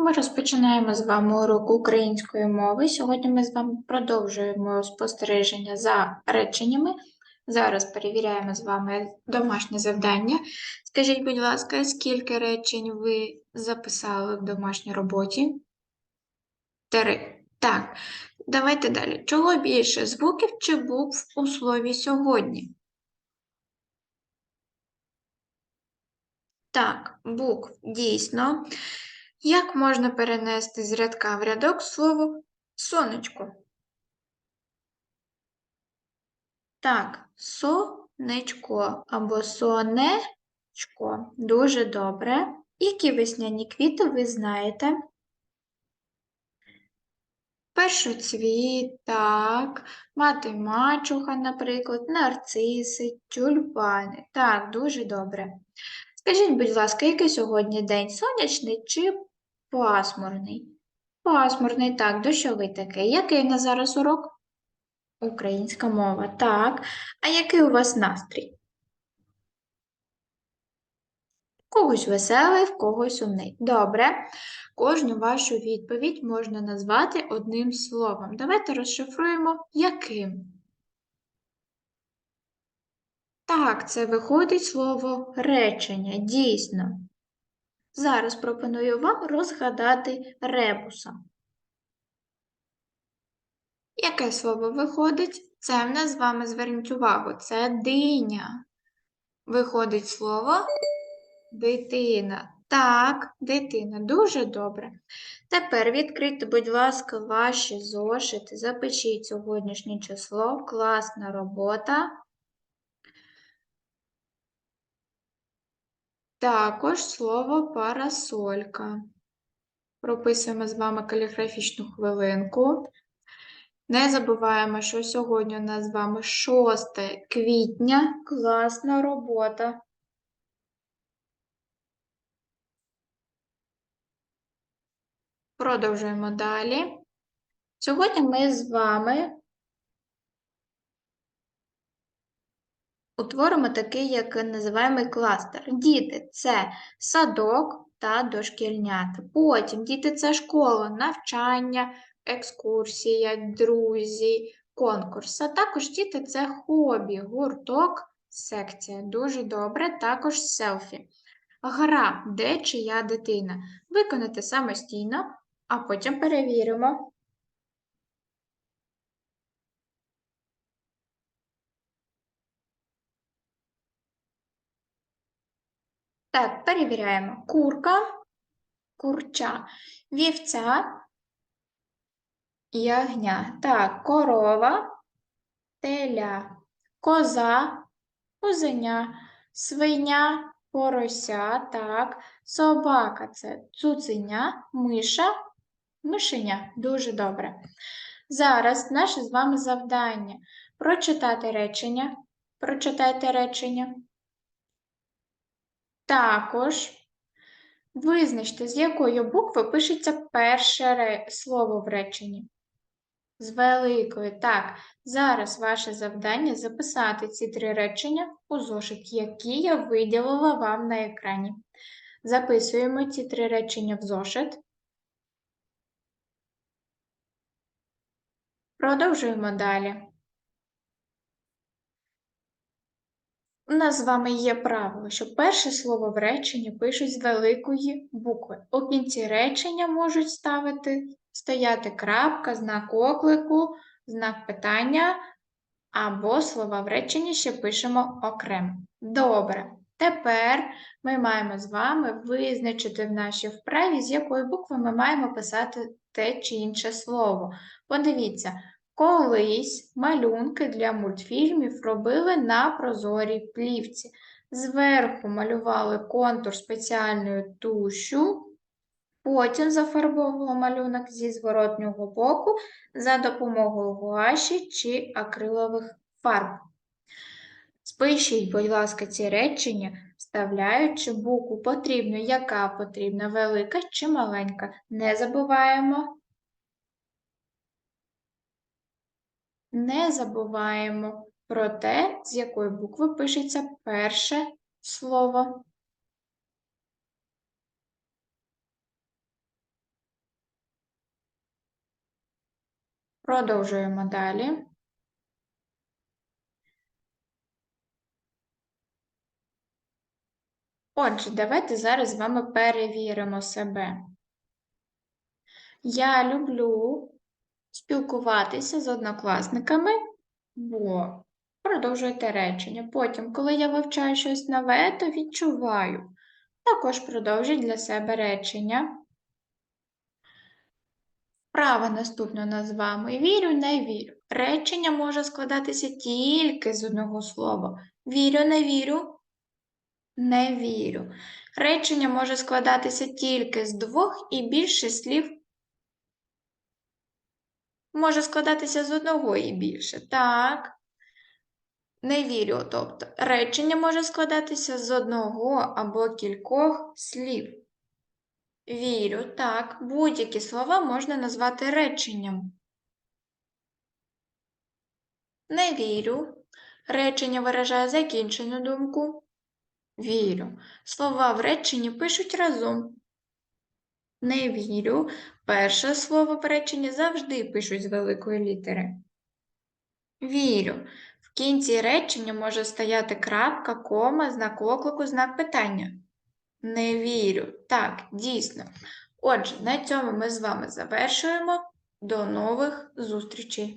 Ми розпочинаємо з вами урок української мови. Сьогодні ми з вами продовжуємо спостереження за реченнями. Зараз перевіряємо з вами домашнє завдання. Скажіть, будь ласка, скільки речень ви записали в домашній роботі? Три. Так, давайте далі. Чого більше звуків чи букв у слові сьогодні? Так, букв дійсно. Як можна перенести з рядка в рядок слово сонечко? Так, сонечко або сонечко. Дуже добре. Які весняні квіти ви знаєте? Першоцвіт, так, мати мачуха, наприклад, нарциси, тюльпани. Так, дуже добре. Скажіть, будь ласка, який сьогодні день сонячний чи пасмурний? Пасмурний, так, дощовий такий. Який на зараз урок? Українська мова, так. А який у вас настрій? В когось веселий, в когось сумний. Добре. Кожну вашу відповідь можна назвати одним словом. Давайте розшифруємо, яким. Так, це виходить слово речення, дійсно. Зараз пропоную вам розгадати ребуса. Яке слово виходить? Це в нас з вами зверніть увагу, це диня. Виходить слово дитина. Так, дитина, дуже добре. Тепер відкрийте, будь ласка, ваші зошити, запишіть сьогоднішнє число, класна робота. Також слово парасолька. Прописуємо з вами каліграфічну хвилинку. Не забуваємо, що сьогодні у нас з вами 6 квітня. Класна робота. Продовжуємо далі. Сьогодні ми з вами утворимо такий, як називаємо кластер. Діти це садок та дошкільнята. Потім діти це школа, навчання, екскурсія, друзі, конкурс. А також діти це хобі, гурток, секція. Дуже добре, також селфі. Гра, де чия дитина. Виконати самостійно, а потім перевіримо. Так, перевіряємо. Курка, курча, вівця, ягня. Так, корова, теля, коза, козеня, свиня, порося, так, собака це цуценя, миша, мишеня. Дуже добре. Зараз наше з вами завдання прочитати речення. Прочитайте речення. Також визначте, з якої букви пишеться перше слово в реченні. З великою. Так, зараз ваше завдання записати ці три речення у зошит, які я виділила вам на екрані. Записуємо ці три речення в зошит. Продовжуємо далі. У нас з вами є правило, що перше слово в реченні пишуть з великої букви. У кінці речення можуть ставити, стояти крапка, знак оклику, знак питання, або слова в реченні ще пишемо окремо. Добре. Тепер ми маємо з вами визначити в нашій вправі, з якої букви ми маємо писати те чи інше слово. Подивіться, Колись малюнки для мультфільмів робили на прозорій плівці. Зверху малювали контур спеціальною тушю, потім зафарбовували малюнок зі зворотнього боку за допомогою гуаші чи акрилових фарб. Спишіть, будь ласка, ці речення, вставляючи букву потрібно, яка потрібна, велика чи маленька. Не забуваємо не забуваємо про те, з якої букви пишеться перше слово. Продовжуємо далі. Отже, давайте зараз з вами перевіримо себе. Я люблю спілкуватися з однокласниками, бо продовжуйте речення. Потім, коли я вивчаю щось нове, то відчуваю. Також продовжуй для себе речення. Право наступне у нас з вами. Вірю, не вірю. Речення може складатися тільки з одного слова. Вірю, не вірю. Не вірю. Речення може складатися тільки з двох і більше слів. Може складатися з одного і більше. Так. Не вірю. Тобто речення може складатися з одного або кількох слів. Вірю, так. Будь-які слова можна назвати реченням. Не вірю. Речення виражає закінчену думку. Вірю. Слова в реченні пишуть разом. Не вірю. Перше слово перечення завжди пишуть з великої літери. Вірю. В кінці речення може стояти крапка, кома, знак оклику, знак питання. Не вірю. Так, дійсно. Отже, на цьому ми з вами завершуємо. До нових зустрічей!